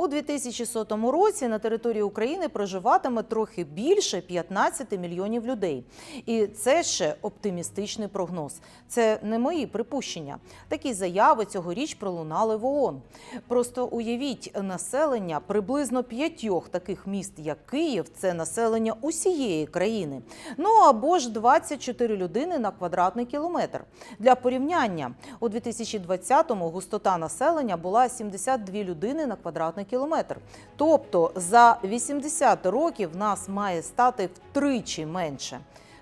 У 2100 році на території України проживатиме трохи більше 15 мільйонів людей. І це ще оптимістичний прогноз. Це не мої припущення. Такі заяви цьогоріч пролунали в ООН. Просто уявіть населення приблизно п'ятьох таких міст, як Київ, це населення усієї країни. Ну або ж 24 людини на квадратний кілометр. Для порівняння у 2020-му густота населення була 72 людини на квадратний кілометр. Тобто за 80 років нас має стати втричі менше.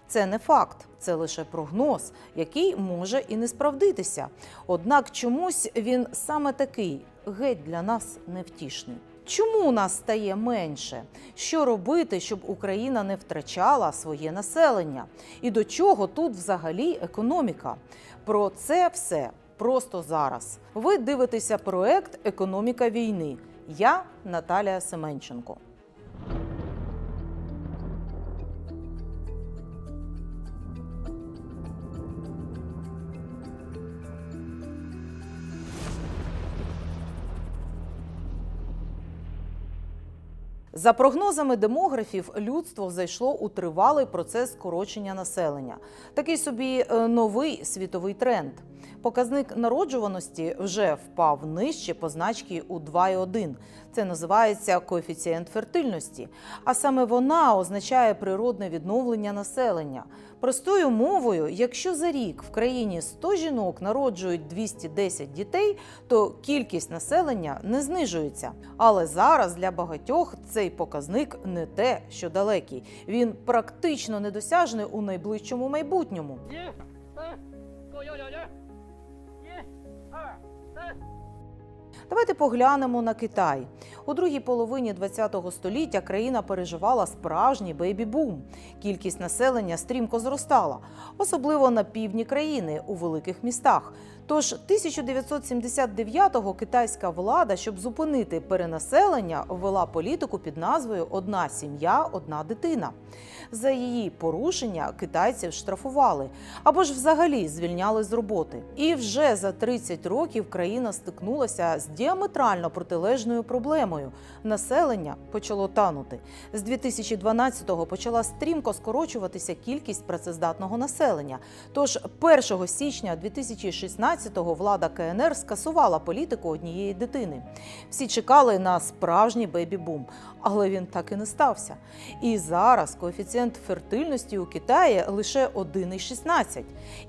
Це не факт, це лише прогноз, який може і не справдитися. Однак чомусь він саме такий геть для нас невтішний. Чому нас стає менше? Що робити, щоб Україна не втрачала своє населення? І до чого тут взагалі економіка? Про це все просто зараз. Ви дивитеся проект Економіка війни. Я Наталія Семенченко. За прогнозами демографів, людство зайшло у тривалий процес скорочення населення. Такий собі е, новий світовий тренд. Показник народжуваності вже впав нижче позначки у 2,1. Це називається коефіцієнт фертильності. А саме вона означає природне відновлення населення. Простою мовою, якщо за рік в країні 100 жінок народжують 210 дітей, то кількість населення не знижується. Але зараз для багатьох цей показник не те, що далекий. Він практично недосяжний у найближчому майбутньому. Давайте поглянемо на Китай. У другій половині ХХ століття країна переживала справжній бейбі-бум. Кількість населення стрімко зростала, особливо на півдні країни у великих містах. Тож 1979-го китайська влада, щоб зупинити перенаселення, ввела політику під назвою Одна сім'я, одна дитина. За її порушення китайців штрафували або ж взагалі звільняли з роботи. І вже за 30 років країна стикнулася з діаметрально протилежною проблемою. Населення почало танути. З 2012-го почала стрімко скорочуватися кількість працездатного населення. Тож 1 січня 2016-го влада КНР скасувала політику однієї дитини. Всі чекали на справжній бебі-бум, але він так і не стався. І зараз коефіцієнт фертильності у Китаї лише 1,16.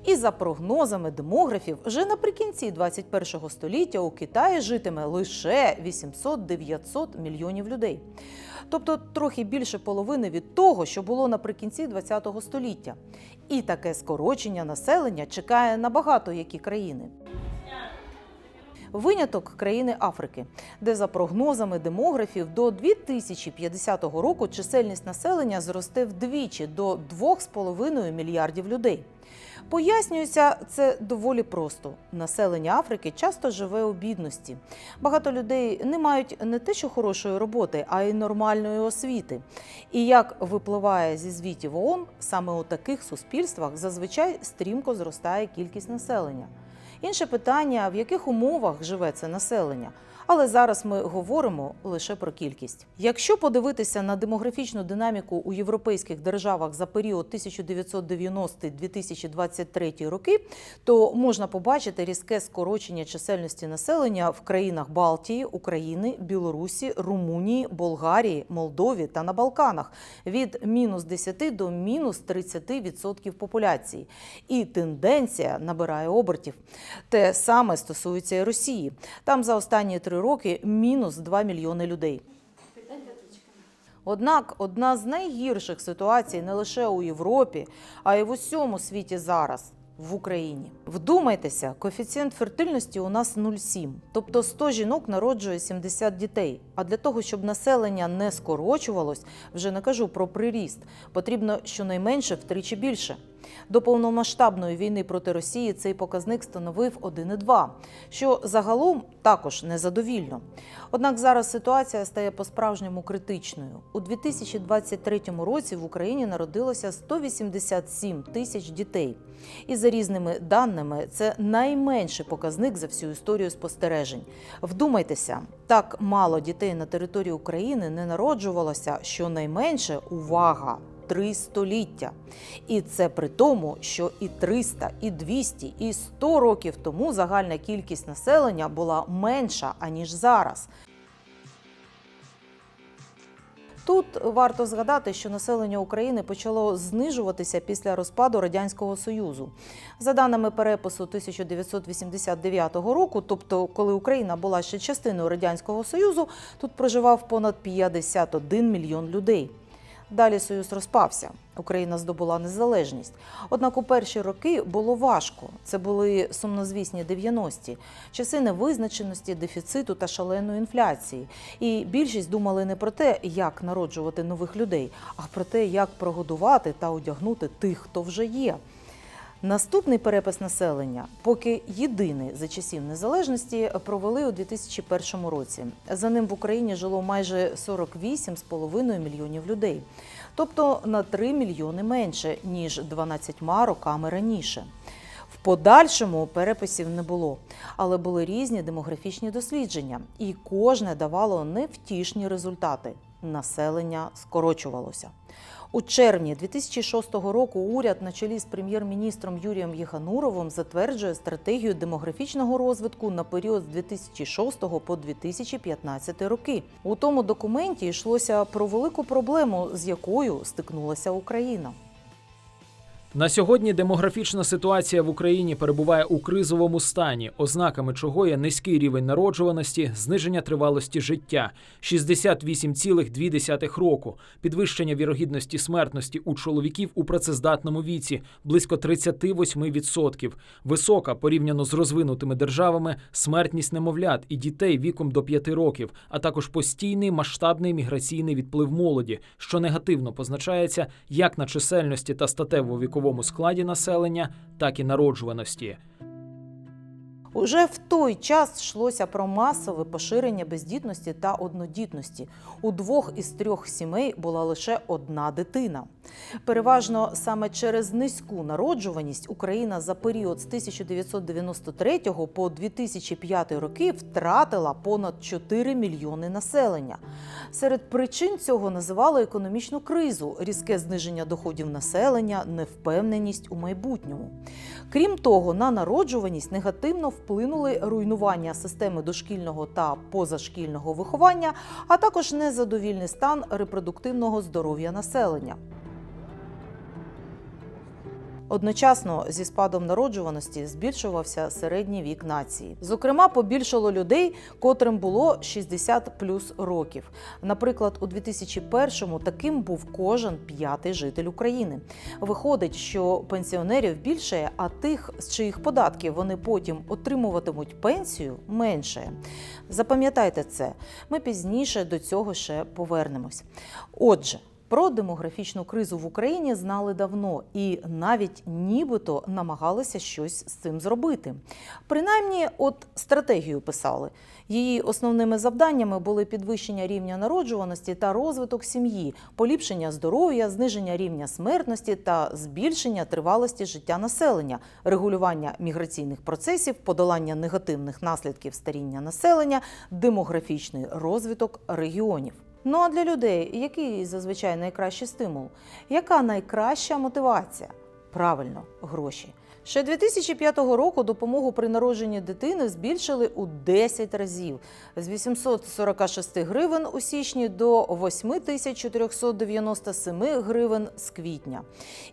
І за прогнозами демографів, вже наприкінці 21 століття у Китаї житиме лише 800-900 мільйонів людей. Тобто трохи більше половини від того, що було наприкінці 20 століття. І таке скорочення населення чекає на багато які країни. Виняток країни Африки, де за прогнозами демографів до 2050 року чисельність населення зросте вдвічі до 2,5 мільярдів людей. Пояснюється це доволі просто. Населення Африки часто живе у бідності. Багато людей не мають не те, що хорошої роботи, а й нормальної освіти. І як випливає зі звітів ООН, саме у таких суспільствах зазвичай стрімко зростає кількість населення. Інше питання, в яких умовах живе це населення. Але зараз ми говоримо лише про кількість. Якщо подивитися на демографічну динаміку у європейських державах за період 1990-2023 роки, то можна побачити різке скорочення чисельності населення в країнах Балтії, України, Білорусі, Румунії, Болгарії, Молдові та на Балканах від мінус 10 до мінус 30% популяції. І тенденція набирає обертів. Те саме стосується і Росії. Там за останні три роки мінус 2 мільйони людей. Однак одна з найгірших ситуацій не лише у Європі, а й в усьому світі зараз. В Україні вдумайтеся, коефіцієнт фертильності у нас 0,7. Тобто 100 жінок народжує 70 дітей. А для того, щоб населення не скорочувалось, вже не кажу про приріст, потрібно щонайменше втричі більше. До повномасштабної війни проти Росії цей показник становив 1,2, що загалом також незадовільно. Однак зараз ситуація стає по-справжньому критичною. У 2023 році в Україні народилося 187 тисяч дітей. І за різними даними, це найменший показник за всю історію спостережень. Вдумайтеся, так мало дітей на території України не народжувалося, щонайменше увага. Три століття. І це при тому, що і 300, і 200, і 100 років тому загальна кількість населення була менша, аніж зараз. Тут варто згадати, що населення України почало знижуватися після розпаду Радянського Союзу. За даними перепису 1989 року, тобто коли Україна була ще частиною Радянського Союзу, тут проживав понад 51 мільйон людей. Далі Союз розпався. Україна здобула незалежність. Однак у перші роки було важко. Це були сумнозвісні 90-ті, часи невизначеності, дефіциту та шаленої інфляції. І більшість думали не про те, як народжувати нових людей, а про те, як прогодувати та одягнути тих, хто вже є. Наступний перепис населення, поки єдиний за часів незалежності, провели у 2001 році. За ним в Україні жило майже 48,5 мільйонів людей, тобто на 3 мільйони менше ніж 12 роками раніше. В подальшому переписів не було, але були різні демографічні дослідження, і кожне давало невтішні результати. Населення скорочувалося. У червні 2006 року уряд на чолі з прем'єр-міністром Юрієм Єхануровим затверджує стратегію демографічного розвитку на період з 2006 по 2015 роки. У тому документі йшлося про велику проблему, з якою стикнулася Україна. На сьогодні демографічна ситуація в Україні перебуває у кризовому стані, ознаками чого є низький рівень народжуваності, зниження тривалості життя 68,2 року, підвищення вірогідності смертності у чоловіків у працездатному віці близько 38%, висока порівняно з розвинутими державами смертність немовлят і дітей віком до 5 років, а також постійний масштабний міграційний відплив молоді, що негативно позначається як на чисельності та статево-віковому складі населення, так і народжуваності. Уже в той час йшлося про масове поширення бездітності та однодітності. У двох із трьох сімей була лише одна дитина. Переважно саме через низьку народжуваність Україна за період з 1993 по 2005 роки втратила понад 4 мільйони населення. Серед причин цього називали економічну кризу, різке зниження доходів населення, невпевненість у майбутньому. Крім того, на народжуваність негативно вплинули руйнування системи дошкільного та позашкільного виховання, а також незадовільний стан репродуктивного здоров'я населення. Одночасно зі спадом народжуваності збільшувався середній вік нації. Зокрема, побільшало людей, котрим було 60 плюс років. Наприклад, у 2001-му таким був кожен п'ятий житель України. Виходить, що пенсіонерів більше, а тих, з чиїх податків вони потім отримуватимуть пенсію, менше. Запам'ятайте це. Ми пізніше до цього ще повернемось. Отже. Про демографічну кризу в Україні знали давно і навіть нібито намагалися щось з цим зробити. Принаймні, от стратегію писали. Її основними завданнями були підвищення рівня народжуваності та розвиток сім'ї, поліпшення здоров'я, зниження рівня смертності та збільшення тривалості життя населення, регулювання міграційних процесів, подолання негативних наслідків старіння населення, демографічний розвиток регіонів. Ну а для людей який зазвичай найкращий стимул? Яка найкраща мотивація? Правильно, гроші. Ще 2005 року допомогу при народженні дитини збільшили у 10 разів з 846 гривень у січні до 8497 гривень з квітня.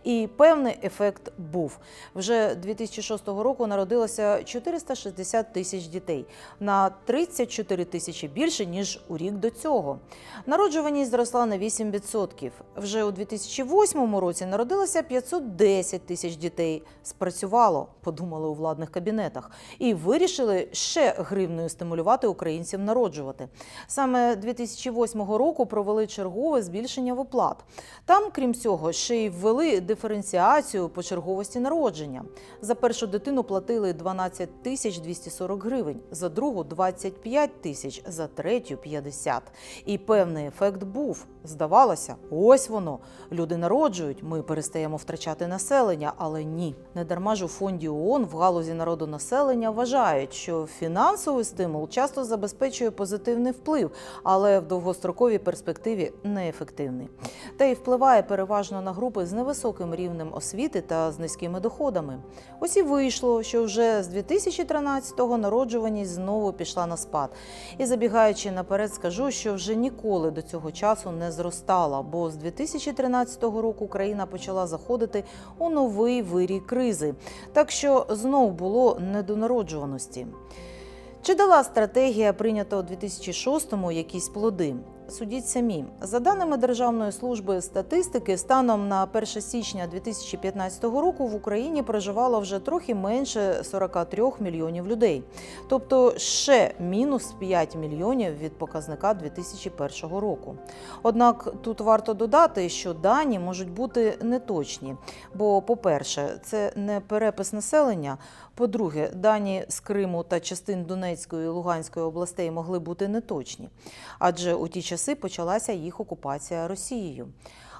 І певний ефект був. Вже 2006 року народилося 460 тисяч дітей на 34 тисячі більше ніж у рік до цього. Народжуваність зросла на 8%. Вже у 2008 році народилося 510 тисяч дітей. Спрацював спрацювало, подумали у владних кабінетах, і вирішили ще гривнею стимулювати українців народжувати. Саме 2008 року провели чергове збільшення виплат. Там, крім цього, ще й ввели диференціацію по черговості народження. За першу дитину платили 12 тисяч 240 гривень, за другу 25 тисяч, за третю 50. І певний ефект був. Здавалося, ось воно. Люди народжують, ми перестаємо втрачати населення, але ні. Недарма ж у фонді ООН в галузі народонаселення вважають, що фінансовий стимул часто забезпечує позитивний вплив, але в довгостроковій перспективі неефективний. Та й впливає переважно на групи з невисоким рівнем освіти та з низькими доходами. Ось і вийшло, що вже з 2013-го народжуваність знову пішла на спад. І забігаючи наперед, скажу, що вже ніколи до цього часу не зростала, бо з 2013 року країна почала заходити у новий вирій кризи. Так що знов було недонароджуваності. Чи дала стратегія, прийнята у 2006-му, якісь плоди? Судіть самі. За даними Державної служби статистики, станом на 1 січня 2015 року в Україні проживало вже трохи менше 43 мільйонів людей, тобто ще мінус 5 мільйонів від показника 2001 року. Однак тут варто додати, що дані можуть бути неточні, бо, по-перше, це не перепис населення. По-друге, дані з Криму та частин Донецької і Луганської областей могли бути неточні, адже у ті часи почалася їх окупація Росією.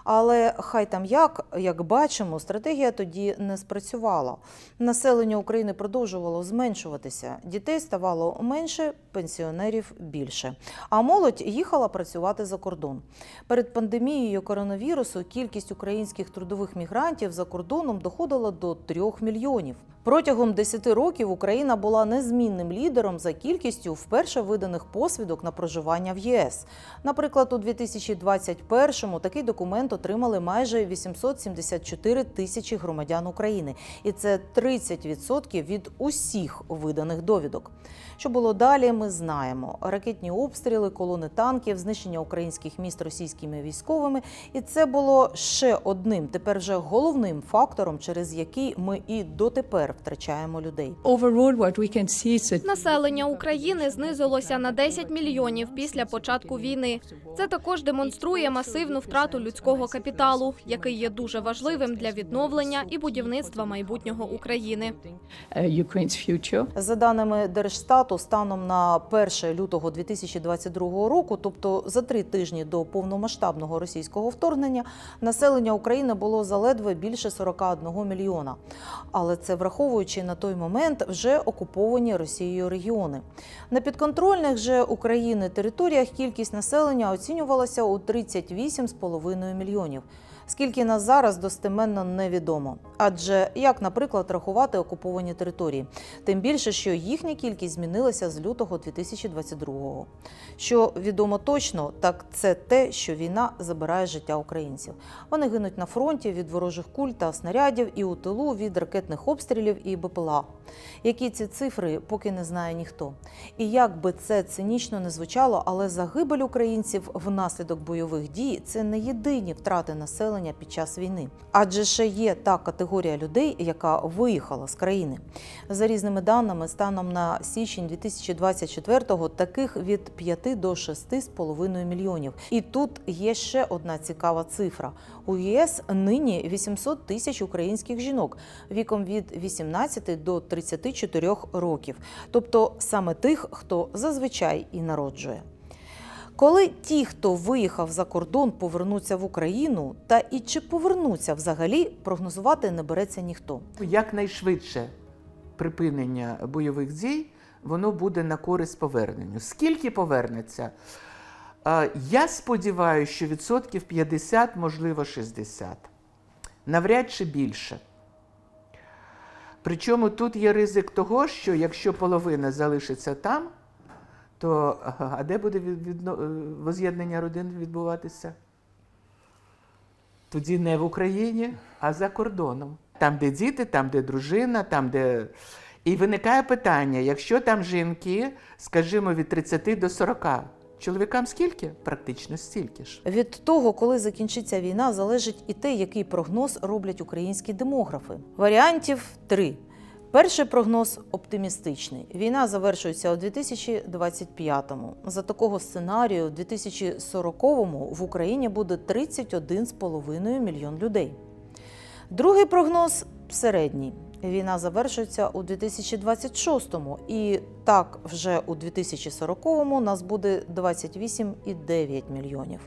Але хай там як, як бачимо, стратегія тоді не спрацювала. Населення України продовжувало зменшуватися. Дітей ставало менше, пенсіонерів більше. А молодь їхала працювати за кордон. Перед пандемією коронавірусу кількість українських трудових мігрантів за кордоном доходила до 3 мільйонів. Протягом 10 років Україна була незмінним лідером за кількістю вперше виданих посвідок на проживання в ЄС. Наприклад, у 2021-му такий документ отримали майже 874 тисячі громадян України, і це 30% від усіх виданих довідок. Що було далі, ми знаємо: ракетні обстріли, колони танків, знищення українських міст російськими військовими. І це було ще одним, тепер вже головним фактором, через який ми і дотепер втрачаємо людей. Населення України знизилося на 10 мільйонів після початку війни. Це також демонструє масивну втрату людського капіталу, який є дуже важливим для відновлення і будівництва майбутнього України. uh. За даними Держстату, станом на 1 лютого 2022 року, тобто за три тижні до повномасштабного російського вторгнення, населення України було заледве більше 41 мільйона. Але це враховуючи на той момент вже окуповані Росією регіони. На підконтрольних же України територіях кількість населення оцінювалася у 38,5 мільйонів. Скільки нас зараз достеменно невідомо. Адже як, наприклад, рахувати окуповані території, тим більше, що їхня кількість змінилася з лютого 2022-го. Що відомо точно, так це те, що війна забирає життя українців. Вони гинуть на фронті від ворожих куль та снарядів і у тилу від ракетних обстрілів і БПЛА. Які ці цифри, поки не знає ніхто. І як би це цинічно не звучало, але загибель українців внаслідок бойових дій це не єдині втрати населення під час війни. Адже ще є та категорія людей, яка виїхала з країни. За різними даними, станом на січень 2024-го таких від 5 до 6,5 мільйонів. І тут є ще одна цікава цифра. У ЄС нині 800 тисяч українських жінок віком від 18 до 34 років, тобто саме тих, хто зазвичай і народжує. Коли ті, хто виїхав за кордон, повернуться в Україну, та і чи повернуться взагалі, прогнозувати не береться ніхто. якнайшвидше припинення бойових дій, воно буде на користь поверненню. Скільки повернеться? Я сподіваюся, що відсотків 50, можливо, 60. Навряд чи більше. Причому тут є ризик того, що якщо половина залишиться там, то а де буде від- е, воз'єднання родин відбуватися? Тоді не в Україні, а за кордоном. Там, де діти, там, де дружина, там, де. І виникає питання: якщо там жінки, скажімо, від 30 до 40, Чоловікам скільки? Практично стільки ж. Від того, коли закінчиться війна, залежить і те, який прогноз роблять українські демографи. Варіантів три. Перший прогноз оптимістичний. Війна завершується у 2025-му. За такого сценарію, у 2040-му в Україні буде 31,5 мільйон людей. Другий прогноз середній. Війна завершується у 2026-му, і так вже у 2040-му нас буде 28,9 мільйонів.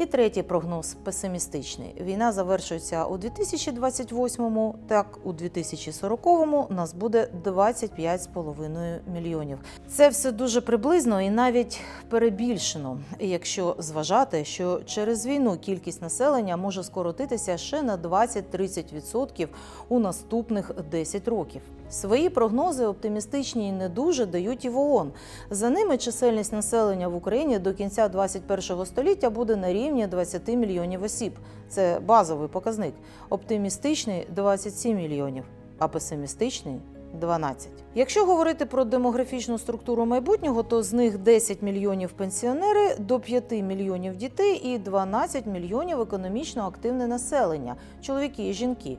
І третій прогноз песимістичний. Війна завершується у 2028-му, так у 2040-му нас буде 25,5 мільйонів. Це все дуже приблизно і навіть перебільшено, якщо зважати, що через війну кількість населення може скоротитися ще на 20-30% у наступних 10 років. Свої прогнози оптимістичні і не дуже дають і в ООН. За ними чисельність населення в Україні до кінця 21 століття буде на рівні 20 мільйонів осіб. Це базовий показник. Оптимістичний 27 мільйонів, а песимістичний 12. Якщо говорити про демографічну структуру майбутнього, то з них 10 мільйонів пенсіонери, до 5 мільйонів дітей і 12 мільйонів економічно активне населення чоловіки і жінки.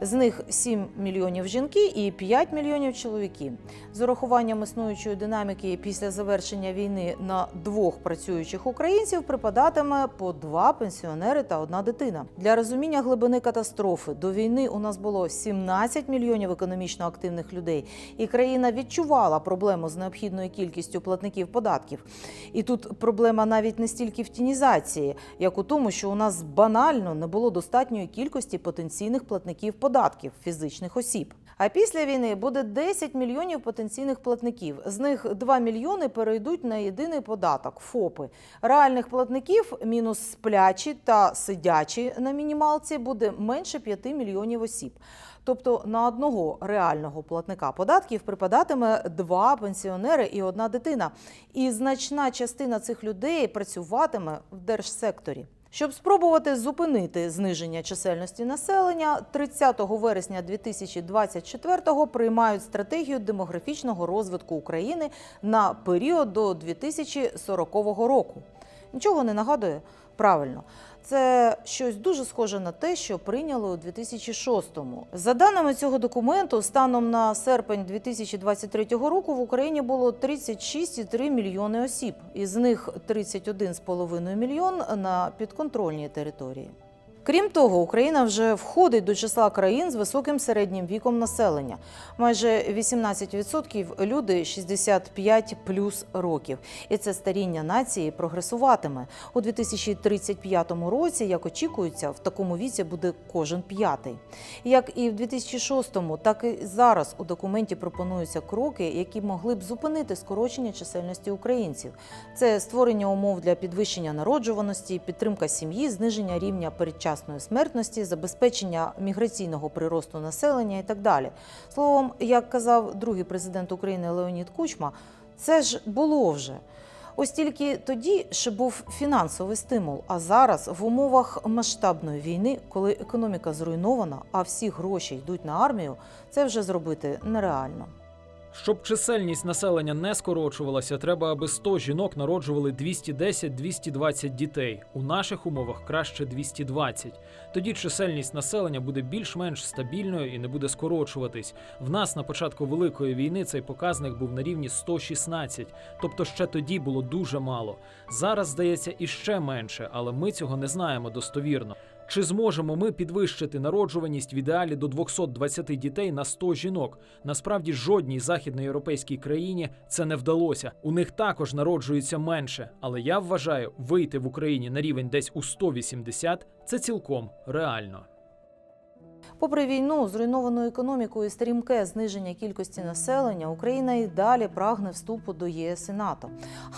З них 7 мільйонів жінки і 5 мільйонів чоловіки. З урахуванням існуючої динаміки після завершення війни на двох працюючих українців припадатиме по два пенсіонери та одна дитина. Для розуміння глибини катастрофи до війни у нас було 17 мільйонів економічно активних людей, і країна відчувала проблему з необхідною кількістю платників податків. І тут проблема навіть не стільки в тінізації, як у тому, що у нас банально не було достатньої кількості потенційних платників податків фізичних осіб. А після війни буде 10 мільйонів потенційних платників. З них 2 мільйони перейдуть на єдиний податок ФОПи. Реальних платників мінус сплячі та сидячі на мінімалці буде менше 5 мільйонів осіб. Тобто на одного реального платника податків припадатиме два пенсіонери і одна дитина. І значна частина цих людей працюватиме в держсекторі. Щоб спробувати зупинити зниження чисельності населення, 30 вересня 2024-го приймають стратегію демографічного розвитку України на період до 2040 року. Нічого не нагадує? Правильно. Це щось дуже схоже на те, що прийняли у 2006-му. За даними цього документу, станом на серпень 2023 року в Україні було 36,3 мільйони осіб, із них 31,5 мільйон на підконтрольній території. Крім того, Україна вже входить до числа країн з високим середнім віком населення. Майже 18% люди 65 плюс років. І це старіння нації прогресуватиме. У 2035 році, як очікується, в такому віці буде кожен п'ятий. Як і в 2006-му, так і зараз у документі пропонуються кроки, які могли б зупинити скорочення чисельності українців. Це створення умов для підвищення народжуваності, підтримка сім'ї, зниження рівня передчасної смертності, забезпечення міграційного приросту населення і так далі. Словом, як казав другий президент України Леонід Кучма, це ж було вже. Ось тільки тоді ще був фінансовий стимул. А зараз, в умовах масштабної війни, коли економіка зруйнована, а всі гроші йдуть на армію, це вже зробити нереально. Щоб чисельність населення не скорочувалася, треба, аби 100 жінок народжували 210-220 дітей. У наших умовах краще 220. Тоді чисельність населення буде більш-менш стабільною і не буде скорочуватись. В нас на початку великої війни цей показник був на рівні 116, тобто ще тоді було дуже мало. Зараз здається іще менше, але ми цього не знаємо достовірно. Чи зможемо ми підвищити народжуваність в ідеалі до 220 дітей на 100 жінок? Насправді жодній західноєвропейській країні це не вдалося. У них також народжується менше. Але я вважаю, вийти в Україні на рівень десь у 180 – це цілком реально. Попри війну, зруйновану економіку і стрімке зниження кількості населення, Україна і далі прагне вступу до ЄС і НАТО.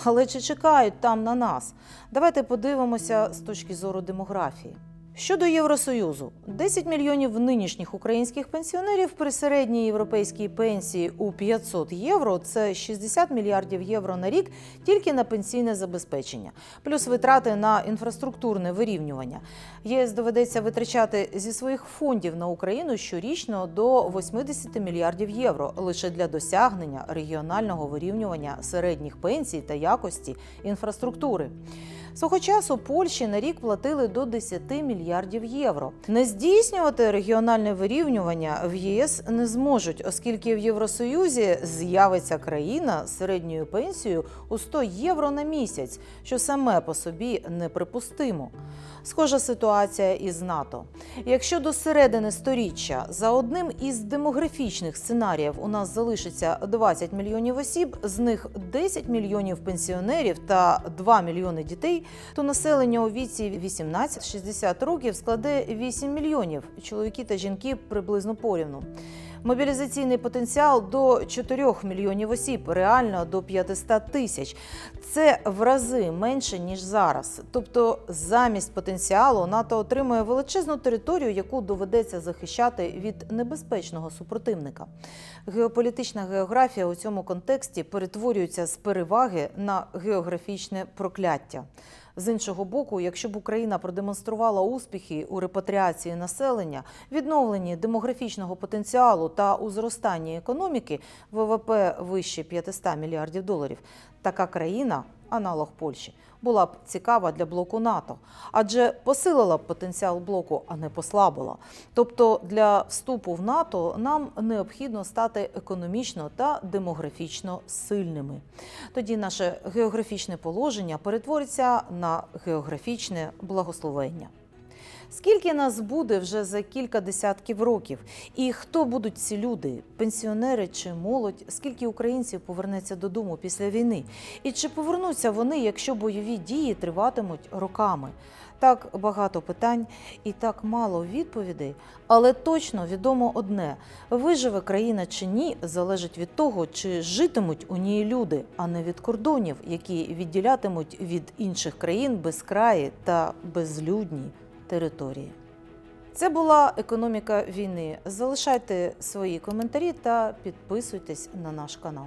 Але чи чекають там на нас? Давайте подивимося з точки зору демографії. Щодо Євросоюзу, 10 мільйонів нинішніх українських пенсіонерів при середній європейській пенсії у 500 євро це 60 мільярдів євро на рік тільки на пенсійне забезпечення, плюс витрати на інфраструктурне вирівнювання. ЄС доведеться витрачати зі своїх фондів на Україну щорічно до 80 мільярдів євро лише для досягнення регіонального вирівнювання середніх пенсій та якості інфраструктури. Свого часу Польщі на рік платили до 10 мільярдів євро. Не здійснювати регіональне вирівнювання в ЄС не зможуть, оскільки в Євросоюзі з'явиться країна з середньою пенсією у 100 євро на місяць, що саме по собі неприпустимо. Схожа ситуація із НАТО. Якщо до середини сторіччя за одним із демографічних сценаріїв у нас залишиться 20 мільйонів осіб, з них 10 мільйонів пенсіонерів та 2 мільйони дітей, то населення у віці 18-60 років складе 8 мільйонів. Чоловіки та жінки приблизно порівну. Мобілізаційний потенціал до 4 мільйонів осіб, реально до 500 тисяч. Це в рази менше ніж зараз. Тобто, замість потенціалу НАТО отримує величезну територію, яку доведеться захищати від небезпечного супротивника. Геополітична географія у цьому контексті перетворюється з переваги на географічне прокляття. З іншого боку, якщо б Україна продемонструвала успіхи у репатріації населення, відновленні демографічного потенціалу та у зростанні економіки ВВП вище 500 мільярдів доларів, така країна, аналог Польщі, була б цікава для блоку НАТО, адже посилила б потенціал блоку, а не послабила. Тобто для вступу в НАТО нам необхідно стати економічно та демографічно сильними. Тоді наше географічне положення перетвориться на географічне благословення. Скільки нас буде вже за кілька десятків років? І хто будуть ці люди, пенсіонери чи молодь? Скільки українців повернеться додому після війни? І чи повернуться вони, якщо бойові дії триватимуть роками? Так багато питань і так мало відповідей, але точно відомо одне: виживе країна чи ні, залежить від того, чи житимуть у ній люди, а не від кордонів, які відділятимуть від інших країн безкраї та безлюдні території. Це була економіка війни. Залишайте свої коментарі та підписуйтесь на наш канал.